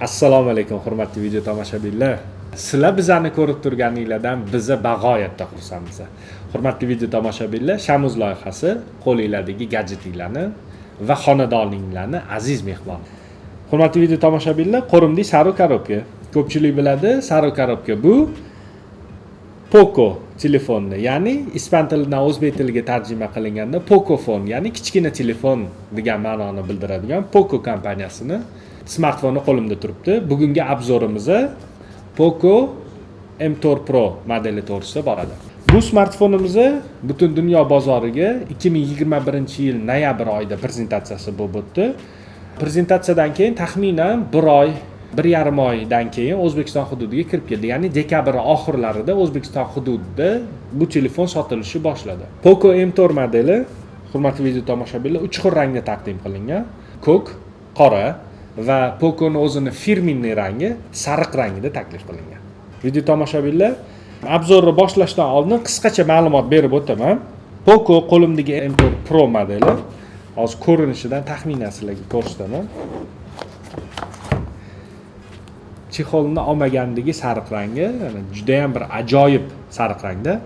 assalomu alaykum hurmatli video tomoshabinlar. Sizlar bizani ko'rib turganinglardan biza bag'oyatda xursandmiz. Hurmatli video tomoshabinlar shamuz loyihasi qo'linglardagi gadjetinglarni va xonadoninglarni aziz mehmon. Hurmatli video tomoshabinlar qo'rimdek sariq korobka ko'pchilik biladi sariq korobka bu Poco telefonni ya'ni ispan tilidan o'zbek tiliga tarjima qilinganda Pokofon ya'ni kichkina telefon degan ma'noni bildiradigan Poco kompaniyasini smartfoni qo'limda turibdi. Bugungi obzorimiz Poco M4 Pro modeli to'g'risida boradi. Bu smartfonimizni butun dunyo bozoriga 2021 yil noyabr oyida prezentatsiyasi bo'lib o'tdi. Prezentatsiyadan keyin taxminan bir oy bir yarim oydan keyin o'zbekiston hududiga kirib keldi. Ya'ni dekabr oxirlarida o'zbekiston hududida bu telefon sotilishi boshladi. Poco m4 modeli hurmatli video tomoshabinlar uch xil rangda taqdim qilingan. Ko'k qora va pokoni o'zini firminniy rangi sariq rangida taklif qilingan. Video tomoshabinlar obzorni boshlashdan oldin qisqacha ma'lumot berib o'taman. Poco qo'limdagi m4 pro modeli hozir ko'rinishidan taxminan sizlarga ko'rsataman. Chexolni olmagandagi sariq rangi judayam bir ajoyib sariq rangda.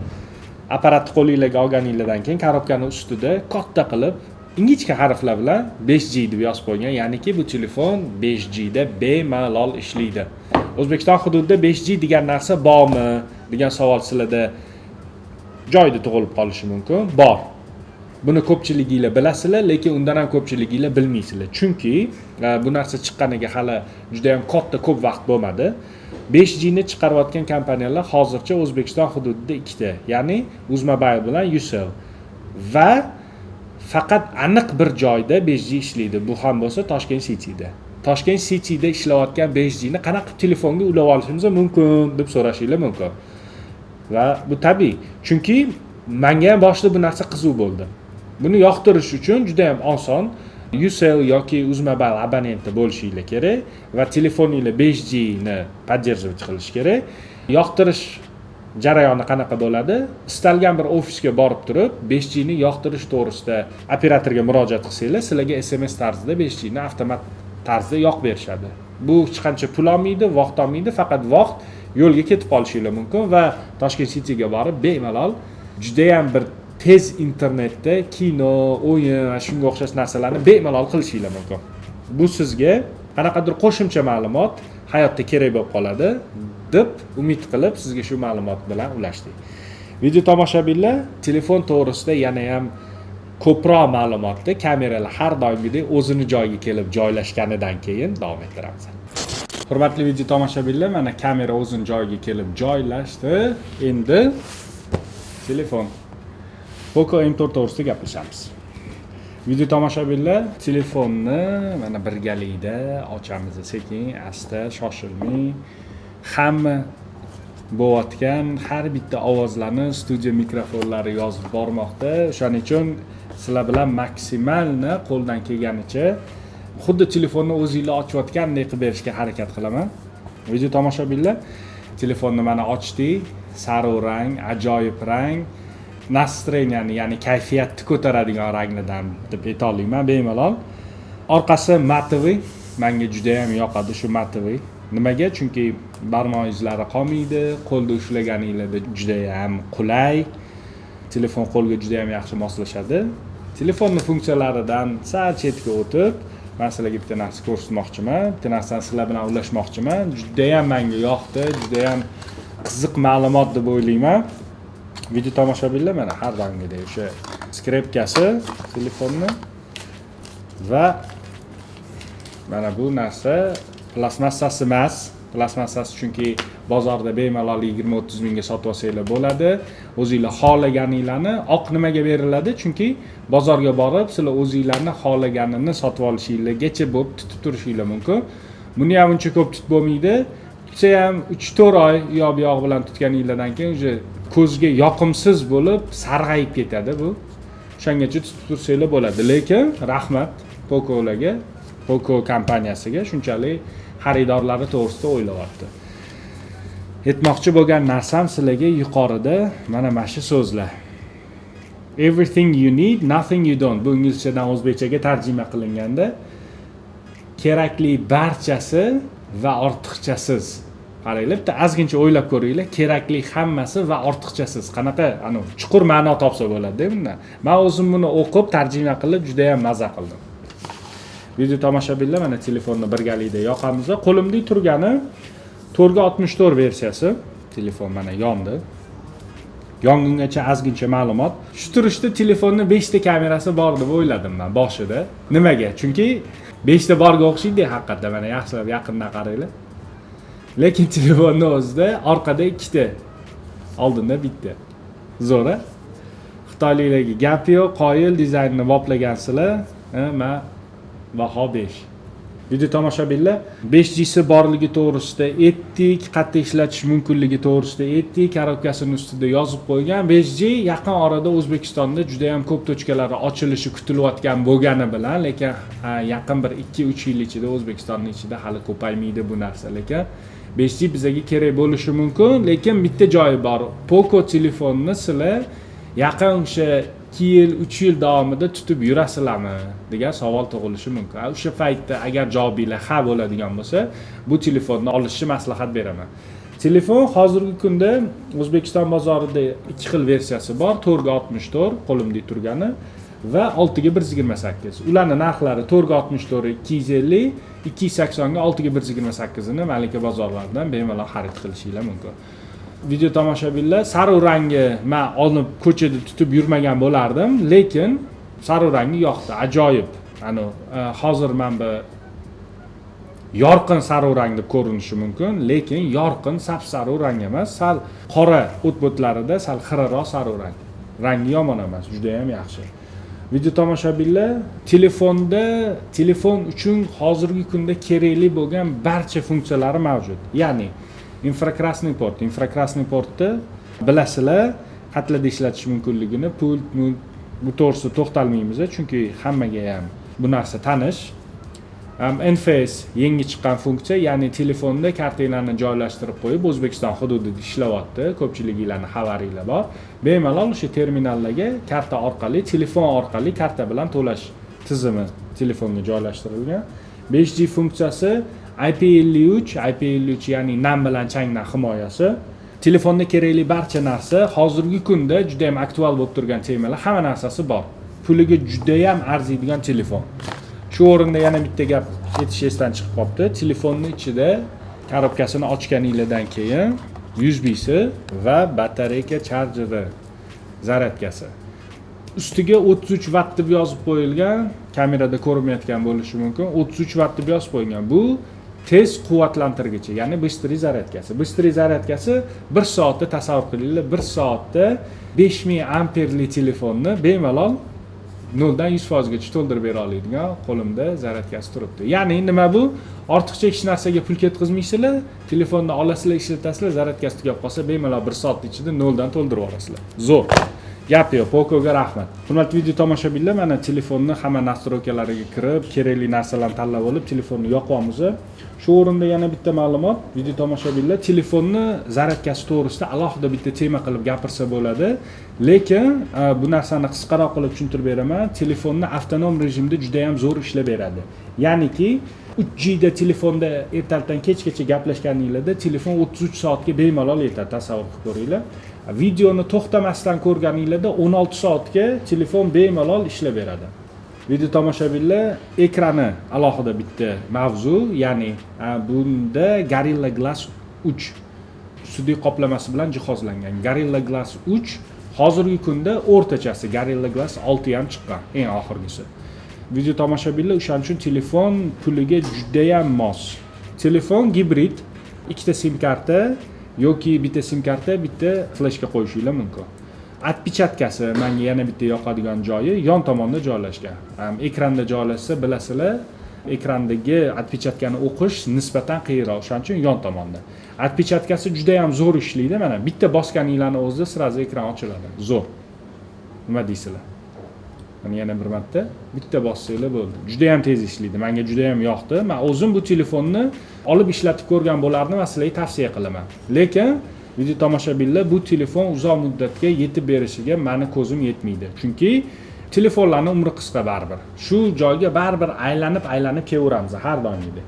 Apparatni qo'linglarga olganinglardan keyin korobkani ustida katta qilib ingichka harflar bilan 5G deb yozib qo'ygan ya'niki bu telefon 5G da bemalol ishlaydi o'zbekiston hududida 5G degan narsa bormi degan savol sizlarda joyida tug'ilib qolishi mumkin. Bor buni ko'pchiliginglar bilasizlar lekin undan ham ko'pchiliginglar bilmaysizlar chunki e, bu narsa chiqqaniga hali juda yam katta ko'p vaqt bo'lmadi. 5 ni chiqarayotgan kompaniyalar hozircha o'zbekiston hududida ikkita ya'ni uzmobile bilan usel va faqat aniq bir joyda 5 g ishlaydi. Bu ham bo'lsa toshkent cityda. Toshkent cityda ishlayotgan 5Gni qanaqa telefonga ulab olishimiz mumkin deb so'rashinglar mumkin. Va bu tabiiy. Chunki manga ham boshida bu narsa qiziq bo'ldi. Buni yoqtirish uchun juda yam oson usel yoki uzmobile abonenti bo'lishinglar kerak va telefoninglar 5gni поддерживать qilish kerak. Yoqtirish jarayoni qanaqa bo'ladi? Istalgan bir ofisga borib turib 5g ni yoqtirish to'g'risida operatorga murojaat qilsanglar sizlarga sms tarzida 5g ni avtomat tarzda yoqib berishadi. Bu hech qancha pul olmaydi vaqt olmaydi faqat vaqt yo'lga ketib qolishinglar mumkin va toshkent cityga borib bemalol judayam bir tez internetda kino o'yin va shunga o'xshash narsalarni bemalol qilishinglar mumkin. Bu sizga qanaqadir qo'shimcha ma'lumot hayotda kerak bo'lib qoladi. Deb umid qilib sizga shu ma'lumot bilan ulashdik. Video tomoshabinlar telefon to'g'risida yana ham ko'proq ma'lumotni kameralar har doimgidek o'zini joyiga kelib joylashganidan keyin davom ettiramiz. Hurmatli video tomoshabinlar mana kamera o'zini joyiga kelib joylashdi. Endi telefon. Poco m4 to'g'risida gaplashamiz. Video tomoshabinlar telefonni mana birgalikda ochamiz sekin asta shoshilmay hamma bo'layotgan har bitta ovozlarni studiya mikrofonlari yozib bormoqda. O'shaning uchun sizlar bilan maksimalni qo'ldan kelganicha xuddi telefonni o'zinglar ochayotgandek qilib berishga harakat qilaman. Video tomoshabinlar telefonni mana ochdik. Sariq rang ajoyib rang. Настроенияni ya'ni kayfiyatni ko'taradigan ranglardan deb aytolmayman bemalol. Orqasi matoviy manga judayam yoqadi shu matoviy nimaga? Chunki barmoq izlari qolmaydi qo'lda ushlaganinglarda judayam qulay. Telefon qo'lga judayam yaxshi moslashadi. Telefonni funksiyalaridan sal chetga o'tib man sizlarga bitta narsa ko'rsatmoqchiman bitta narsani sizlar bilan ulashmoqchiman judayam manga yoqdi judayam qiziq ma'lumot deb o'ylayman. Video tomoshabinlar mana har doimgidek o'sha skrepkasi telefonni va mana bu narsa plastmassasi emas plastmassasi chunki bozorda bemalol yigirma o'ttiz mingga sotib olsanglar bo'ladi o'zinglar xohlaganinglarni oq nimaga beriladi chunki bozorga borib sizlar o'zinglarni xohlaganini sotib olishinglargacha bo'lib tutib turishinglar mumkin buni ham uncha ko'p tutib bo'lmaydi tutsa ham uch to'rt oy u yoq bu yog'i bilan tutganinglardan keyin уже ko'zga yoqimsiz bo'lib sarg'ayib ketadi bu o'shangacha tutib tursanglar bo'ladi lekin rahmat pokolarga poko kompaniyasiga shunchalik xaridorlari to'g'risida o'ylayapti. Aytmoqchi bo'lgan narsam sizlarga yuqorida mana mana shu so'zlar. Everything you need nothing you don't. Bu inglizchadan o'zbekchaga tarjima qilinganda kerakli barchasi va ortiqchasiz. Qaranglar bitta ozgincha o'ylab ko'ringlar kerakli hammasi va ortiqchasiz. Qanaqa anavi chuqur ma'no topsa bo'ladida bundan man o'zim buni o'qib tarjima qilib judayam maza qildim. Video tomoshabinlar mana telefonni birgalikda yoqamiz. Qo'limda turgani to'rtga oltmish to'rt versiyasi. Telefon mana yondi. Yongungacha ozgincha ma'lumot. Shu turishda telefonni beshta kamerasi bor deb o'yladim man boshida. Nimaga? Chunki beshta borga o'xshaydi haqiqatdan mana yaxshilab yaqindan qaranglar. Lekin telefonni o'zida orqada ikkita oldinda bitta. Zo'r a xitoyliklarga gapi yo'q qoyil dizaynni boplagansizlar man baho besh video tomoshabinlar 5G'si borligi to'g'risida aytdik qattiq ishlatish mumkinligi to'g'risida aytdik korobkasini ustida yozib qo'ygan. 5G yaqin orada o'zbekistonda juda yam ko'p tochkalari ochilishi kutilayotgan bo'lgani bilan lekin yaqin bir 2-3 yil ichida o'zbekistonni ichida hali ko'paymaydi bu narsa lekin 5G bizaga kerak bo'lishi mumkin. Lekin bitta joyi bor. Poco telefonni sizlar yaqin o'sha ikki yil uch yil davomida tutib yurasizlarmi degan savol tug'ilishi mumkin. O'sha paytda agar javobinglar ha bo'ladigan bo'lsa bu telefonni olishni maslahat beraman. Telefon hozirgi kunda o'zbekiston bozorida ikki xil versiyasi bor to'rtga oltmish to'rt qo'limda turgani va oltiga bir yuz yigirma sakkiz. Ularni narxlari to'rtga oltmish to'rt ikki yuz ellik ikki yuz saksonga oltiga bir yuz yigirma sakkizini malika bozorlaridan bemalol xarid qilishinglar mumkin. Video tomoshabinlar sariq rangni man olib ko'chada tutib yurmagan bo'lardim lekin sariq rangi yoqdi ajoyib. Ani e, hozir man bu yorqin sariq rang deb ko'rinishi mumkin lekin yorqin sap sariq rang emas sal qora o't bo'tlarida sal xiraroq sariq rang. Rangi yomon emas judayam yaxshi. Video tomoshabinlar telefonda telefon uchun hozirgi kunda kerakli bo'lgan barcha funksiyalari mavjud. Ya'ni infrakrasniy port. İnfrakrasniy portni bilasizlar qatlarda ishlatish mumkinligini pult bu to'g'risida to'xtalmaymiz chunki hammaga ham bu narsa tanish. Nfs yangi chiqqan funksiya ya'ni telefonda kartanglarni joylashtirib qo'yib o'zbekiston hududida ishlayapti ko'pchiliginglarni xabaringlar bor. Bemalol o'sha terminallarga karta orqali telefon orqali karta bilan to'lash tizimi telefonga joylashtirilgan. 5g funksiyasi IP53 IP53 ya'ni nam bilan changdan himoyasi. Telefonda kerakli barcha narsa hozirgi kunda juda yam aktual bo'lib turgan temalar hamma narsasi bor. Puliga juda yam arziydigan telefon. Shu o'rinda yana bitta gap aytish esdan chiqib qolibdi. Telefonni ichida korobkasini ochganinglardan keyin usbsi va batareyka charjeri zaryadkasi. Ustiga o'ttiz uch vatt deb yozib qo'yilgan kamerada ko'rinmayotgan bo'lishi mumkin. O'ttiz uch vatt deb yozib qo'yilgan. Bu tez quvvatlantirgichi ya'ni быстрый zaryadkasi быстрый zaryadkasi bir soatda tasavvur qilinglar bir soatda besh ming amperli telefonni bemalol noldan yuz foizgacha to'ldirib bera oladigan qo'limda zaryadkasi turibdi ya'ni nima bu ortiqcha hech narsaga pul ketkazmaysizlar telefonni olasizlar ishlatasizlar zaryadkasi tugab qolsa bemalol bir soat ichida noldan to'ldirib yuborasizlar zo'r Gap yo'q pokoga rahmat. Hurmatli video tomoshabinlar mana telefonni hamma настройкалariga kirib kerakli narsalarni tanlab olib telefonni yoqyapmiz shu o'rinda yana bitta ma'lumot video tomoshabinlar telefonni zaryadkasi to'g'risida alohida bitta tema qilib gapirsa bo'ladi. Lekin e, bu narsani qisqaroq qilib tushuntirib beraman telefonni avtonom rejimda juda yam zo'r ishlab beradi. Ya'niki uch gda telefonda ertalabdan kechgacha gaplashganinglarda telefon o'ttiz uch soatga bemalol yetadi tasavvur qilib ko'ringlar videoni to'xtamasdan ko'rganinglarda o'n olti soatga telefon bemalol ishlab beradi. Video tomoshabinlar ekrani alohida bitta mavzu. Ya'ni bunda gorilla glass uch ustidagi qoplamasi bilan jihozlangan. Gorilla glass uch hozirgi kunda o'rtachasi gorilla glass olti ham chiqqan eng oxirgisi video tomoshabinlar o'shaning uchun telefon puliga judayam mos telefon gibrid ikkita sim karta yoki bitta sim karta bitta fleshka qo'yishinglar mumkin отпечаткasi manga yana bitta yoqadigan joyi yon tomonda joylashgan ekranda joylashsa bilasizlar ekrandagi отпечаткani o'qish nisbatan qiyinroq o'shaning uchun yon tomonda отпечаткasi juda yam zo'r ishlaydi mana bitta bosganinglarni o'zida сразу ekran ochiladi zo'r nima deysizlar mana yana bir marta. Bitta bossanglar bo'ldi. Juda yam tez ishlaydi. Manga juda yam yoqdi. Man o'zim bu telefonni olib ishlatib ko'rgan bo'lardim va sizlarga tavsiya qilaman. Lekin video tomoshabinlar bu telefon uzoq muddatga yetib berishiga mani ko'zim yetmaydi. Chunki telefonlarni umri qisqa baribir. Shu joyga baribir aylanib aylanib kelaveramiz har doimgidek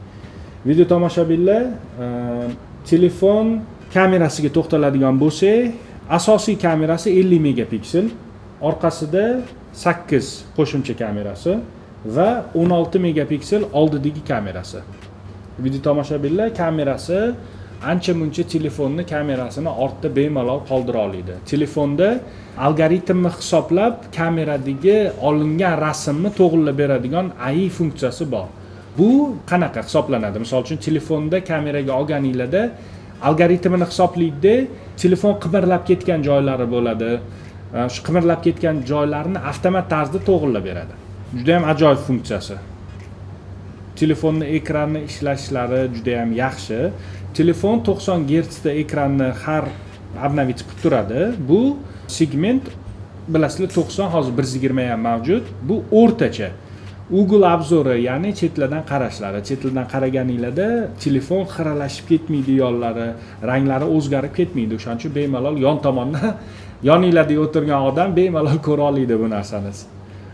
video tomoshabinlar ehm, telefon kamerasiga to'xtaladigan bo'lsak asosiy kamerasi 50 megapiksel orqasida 8 qo'shimcha kamerasi va 16 megapiksel oldidagi kamerasi. Video tomoshabinlar kamerasi ancha muncha telefonni kamerasini ortda bemalol qoldira oladi. Telefonda algoritmni hisoblab kameradagi olingan rasmni to'g'irlab beradigan ai funksiyasi bor. Bu qanaqa hisoblanadi? Misol uchun telefonda kameraga olganinglarda algoritmini hisoblaydida telefon qimirlab ketgan joylari bo'ladi. Э, shu qimirlab ketgan joylarni avtomat tarzda to'g'irlab beradi. Juda yam ajoyib funksiyasi. Telefonni ekranni ishlashlari juda yam yaxshi. Telefon to'qson gertsda ekranni har обновить qilib turadi. Bu segment bilasizlar to'qson hozir bir yuz yigirma ham mavjud. Bu o'rtacha. Google obzori ya'ni chetlardan qarashlari chetlardan qaraganinglarda telefon xiralashib ketmaydi yonlari ranglari o'zgarib ketmaydi. O'shaning uchun bemalol yon tomondan yoninglarda o'tirgan odam bemalol ko'ra oladi bu narsani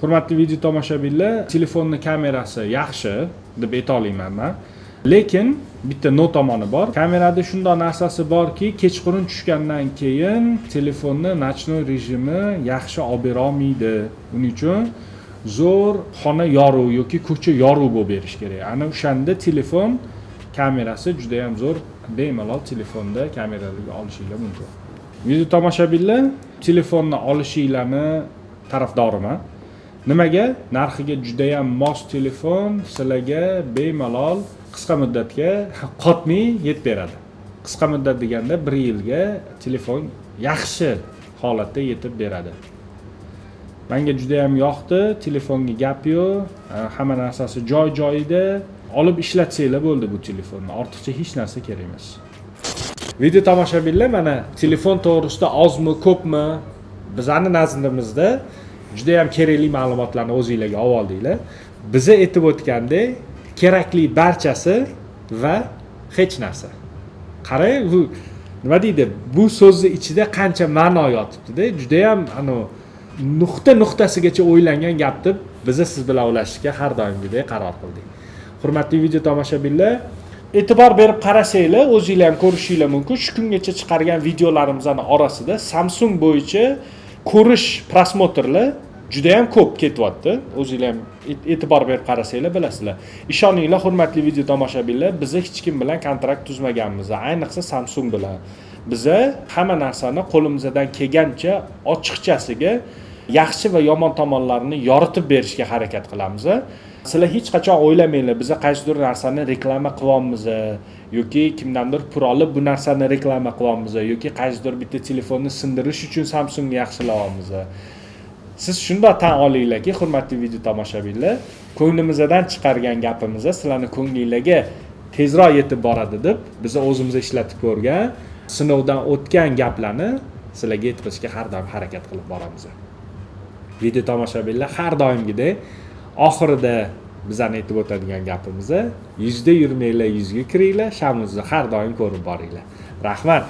hurmatli video tomoshabinlar telefonni kamerasi yaxshi deb aytolmayman man. Lekin bitta notomoni bor. Kamerada shundoq narsasi borki kechqurun tushgandan keyin telefonni nochnoy rejimi yaxshi olib berolmaydi uning uchun zo'r xona yorug' yoki ko'cha yorug' bo'lib berish kerak. Ana o'shanda telefon kamerasi juda yam zo'r bemalol telefonda kameralarga olishinglar mumkin. Video tomoshabinlar telefonni olishinglarni tarafdoriman nimaga? Narxiga judayam mos telefon sizlarga bemalol qisqa muddatga qotmay yetib beradi. Qisqa muddat deganda bir yilga telefon yaxshi holatda yetib beradi. Manga judayam yoqdi telefonga gap yo'q e, hamma narsasi joy joyida olib ishlatsanglar bo'ldi bu telefonni. Ortiqcha hech narsa kerak emas. Video tomoshabinlar mana telefon to'g'risida ozmi ko'pmi? Bizani nazdimizda judayam kerakli ma'lumotlarni o'zinglarga olib oldinglar. Biza aytib o'tgandek kerakli barchasi va hech narsa. Qarang bu nima deydi? Bu so'zni ichida qancha ma'no yotibdida? Judayam anavi nuqta nuqtasigacha o'ylangan gap deb biza siz bilan ulashishga har doimgidek qaror qildik. Hurmatli video tomoshabinlar e'tibor berib qarasanglar o'zinglar ham ko'rishinglar mumkin. Shu kungacha chiqargan videolarimizni orasida samsung bo'yicha ko'rish prosmotrlar judayam ko'p ketyapti. O'zinglar ham e'tibor berib qarasanglar bilasizlar. Ishoninglar hurmatli video tomoshabinlar. Biza hech kim bilan kontrakt tuzmaganmiz. Ayniqsa samsung bilan. Biza hamma narsani qo'limizdan kelgancha ochiqchasiga yaxshi va yomon tomonlarini yoritib berishga harakat qilamiz. Sizlar hech qachon o'ylamanglar biza qaysidir narsani reklama qilyapmiz yoki kimdandir pul olib bu narsani reklama qilyapmiz yoki qaysidir bitta telefonni sindirish uchun samsungni yaxshilayapmiz siz shundoq tan olinglarki hurmatli video tomoshabinlar ko'nglimizdan chiqargan gapimiz sizlarni ko'nglinglarga tezroq yetib boradi deb biz o'zimiz ishlatib ko'rgan sinovdan o'tgan gaplarni sizlarga yetkazishga har doim harakat qilib boramiz video tomoshabinlar har doimgidek oxirida bizani aytib o'tadigan gapimiz yuzda yurmanglar yuzga kiringlar. Shamuzni har doim ko'rib boringlar. Rahmat.